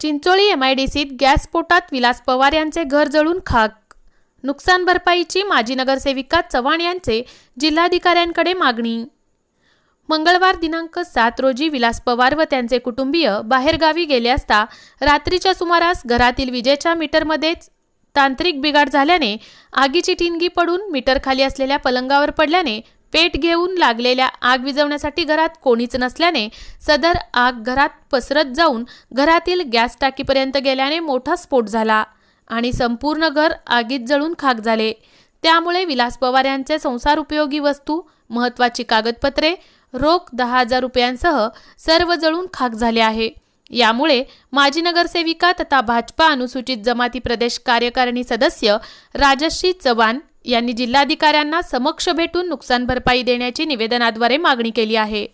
Chincholi एमआयडीसीत gas स्फोटात विलास पवार यांचे घर जळून खाक. नुकसान भरपाईची माजी नगरसेविका चव्हाण यांचे जिल्हाधिकाऱ्यांकडे मागणी. मंगळवार दिनांक सात रोजी विलास पवार व त्यांचे कुटुंबीय बाहेरगावी गेले असता रात्रीच्या सुमारास घरातील विजेच्या मीटरमध्येच तांत्रिक बिघाड झाल्याने आगीची ठिणगी पडून मीटर खाली असलेल्या पलंगावर पडल्याने पेट घेऊन लागलेल्या आग विझवण्यासाठी घरात कोणीच नसल्याने सदर आग घरात पसरत जाऊन घरातील गॅस टाकीपर्यंत गेल्याने मोठा स्फोट झाला आणि संपूर्ण घर आगीत जळून खाक झाले. त्यामुळे विलास पवार यांचे संसार उपयोगी वस्तू महत्वाची कागदपत्रे रोख दहा हजार रुपयांसह सर्व जळून खाक झाले आहे. यामुळे माजी नगरसेविका तथा भाजपा अनुसूचित जमाती प्रदेश कार्यकारिणी सदस्य राजश्री चव्हाण यांनी जिल्हाधिकाऱ्यांना समक्ष भेटून नुकसान भरपाई देण्याची निवेदनाद्वारे मागणी केली आहे.